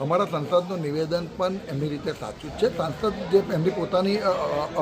અમારા સંસદનું નિવેદન પણ એમની રીતે સાચું જ છે. સાંસદ જે એમની પોતાની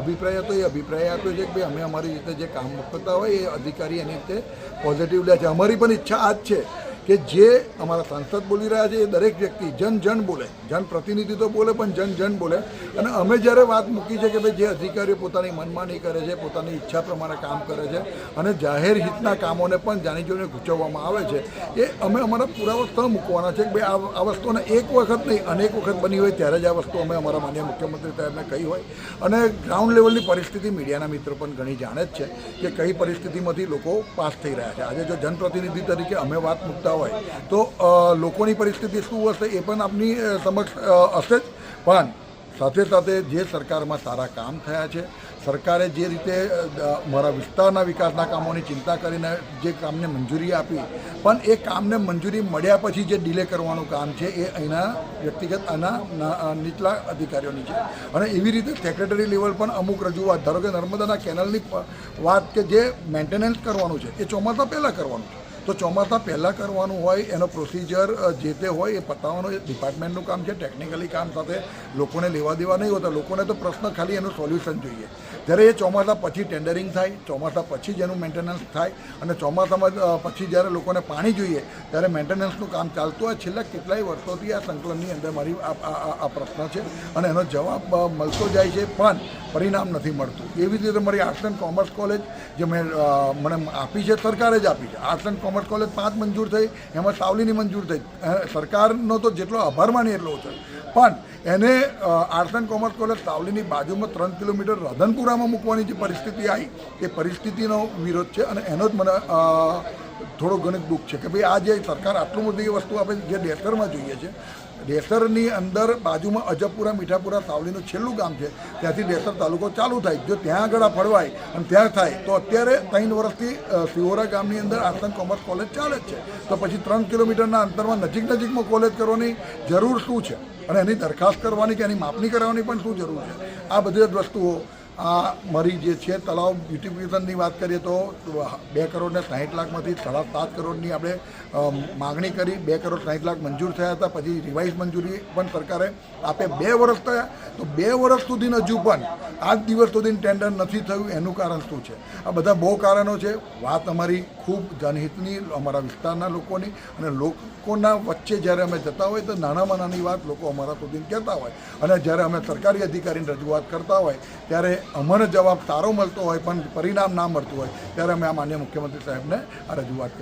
અભિપ્રાય હતો એ અભિપ્રાય આપ્યો છે કે ભાઈ અમે અમારી રીતે જે કામ કરતા હોય એ અધિકારી એની રીતે પોઝિટિવ લે છે. અમારી પણ ઈચ્છા આ જ છે કે જે અમારા સાંસદ બોલી રહ્યા છે એ દરેક વ્યક્તિ જન જન બોલે જનપ્રતિનિધિ તો બોલે પણ જન જન બોલે. અને અમે જ્યારે વાત મૂકી છે કે ભાઈ જે અધિકારીઓ પોતાની મનમાની કરે છે, પોતાની ઈચ્છા પ્રમાણે કામ કરે છે અને જાહેર હિતના કામોને પણ જાણી જોઈને ગૂંચવવામાં આવે છે, એ અમે અમારા પુરાવા મૂકવાના છે કે ભાઈ આ વસ્તુને એક વખત નહીં, અનેક વખત બની હોય ત્યારે જ આ વસ્તુ અમે અમારા માન્ય મુખ્યમંત્રી સાહેબને કહી હોય. અને ગ્રાઉન્ડ લેવલની પરિસ્થિતિ મીડિયાના મિત્રો પણ ઘણી જાણે જ છે કે કઈ પરિસ્થિતિમાંથી લોકો પાસ થઈ રહ્યા છે. આજે જો જનપ્રતિનિધિ તરીકે અમે વાત મૂકતા હોય. તો લોકોની પરિસ્થિતિ શું હશે એ પણ આપની સમક્ષ હશે જ. પણ સાથે સાથે જે સરકારમાં સારા કામ થયા છે, સરકારે જે રીતે મારા વિસ્તારના વિકાસના કામોની ચિંતા કરીને જે કામને મંજૂરી આપી, પણ એ કામને મંજૂરી મળ્યા પછી જે ડિલે કરવાનું કામ છે એ અહીંના વ્યક્તિગત આના નીચલા અધિકારીઓની છે. અને એવી રીતે સેક્રેટરી લેવલ પણ અમુક રજૂઆત, ધારો કે નર્મદાના કેનલની વાત કે જે મેન્ટેનન્સ કરવાનું છે એ ચોમાસા પહેલાં કરવાનું છે. તો ચોમાસા પહેલાં કરવાનું હોય, એનો પ્રોસિજર જે તે હોય, એ પતાવવાનું. ડિપાર્ટમેન્ટનું કામ છે ટેકનિકલી કામ સાથે લોકોને લેવા દેવા નહીં હોતા. લોકોને તો પ્રશ્ન ખાલી એનું સોલ્યુશન જોઈએ. જ્યારે એ ચોમાસા પછી ટેન્ડરિંગ થાય, ચોમાસા પછી જ એનું મેન્ટેનન્સ થાય, અને ચોમાસામાં પછી જ્યારે લોકોને પાણી જોઈએ, ત્યારે મેન્ટેનન્સનું કામ ચાલતું હોય. છેલ્લા કેટલાય વર્ષોથી આ સંકલનની અંદર મારી આ પ્રશ્ન છે, અને એનો જવાબ મળતો જાય છે. પણ પરિણામ નથી મળતું. એવી રીતે મારી આર્ટ્સ એન્ડ કોમર્સ કોલેજ જે મેં મને આપી છે, સરકારે જ આપી છે. આર્ટ્સ એન્ડ કોમર્સ કોલેજ પાંચ મંજૂર થઈ, એમાં સાવલીની મંજૂર થઈ. સરકારનો તો જેટલો આભાર માની એટલો ઓછો પણ એને આર્ટ્સ એન્ડ કોમર્સ કોલેજ સાવલીની બાજુમાં ત્રણ કિલોમીટર રાધનપુરામાં મૂકવાની જે પરિસ્થિતિ આવી, એ પરિસ્થિતિનો વિરોધ છે અને એનો જ મને થોડો ઘણું દુઃખ છે કે ભાઈ આ જે સરકાર આટલું બધી વસ્તુ આપે જે ડેસરમાં જોઈએ છે, ડેસરની અંદર બાજુમાં અજબપુરા, મીઠાપુરા, સાવલીનું છેલ્લું ગામ છે, ત્યાંથી ડેસર તાલુકો ચાલુ થાય. જો ત્યાં આગળ ફળવાય અને ત્યાં થાય, તો અત્યારે ત્રણ વર્ષથી સિહોરા ગામની અંદર આર્ટ્સ કોમર્સ કોલેજ ચાલે જ છે. તો પછી ત્રણ કિલોમીટરના અંતરમાં નજીક નજીકમાં કોલેજ કરવાની જરૂર શું છે? અને એની દરખાસ્ત કરવાની કે એની માપણી કરાવવાની પણ શું જરૂર છે? આ બધી જ વસ્તુઓ આ મારી જે છે, તળાવ બ્યુટિફિકેશનની વાત કરીએ તો, બે કરોડ ને સાહીઠ લાખમાંથી સાડા સાત કરોડની આપણે માગણી કરી, બે કરોડ સાહીઠ લાખ મંજૂર થયા હતા, પછી રિવાઇઝ મંજૂરી પણ સરકારે આપે બે વર્ષ થયા, તો બે વર્ષ સુધી હજુ પણ, આજ દિવસ સુધી ટેન્ડર નથી થયું, એનું કારણ શું છે? આ બધા બહુ કારણો છે. વાત અમારી ખૂબ જનહિતની, અમારા વિસ્તારના લોકોની, અને લોકોના વચ્ચે જ્યારે અમે જતા હોય, તો નાનામાં નાની વાત લોકો અમારા સુધી કહેતા હોય. અને જ્યારે અમે સરકારી અધિકારીની રજૂઆત કરતા હોય, ત્યારે અમને જવાબ સારો મળતો હોય પણ પરિણામ ના મળતું હોય, ત્યારે અમે આ માન્ય મુખ્યમંત્રી સાહેબને આ રજૂઆત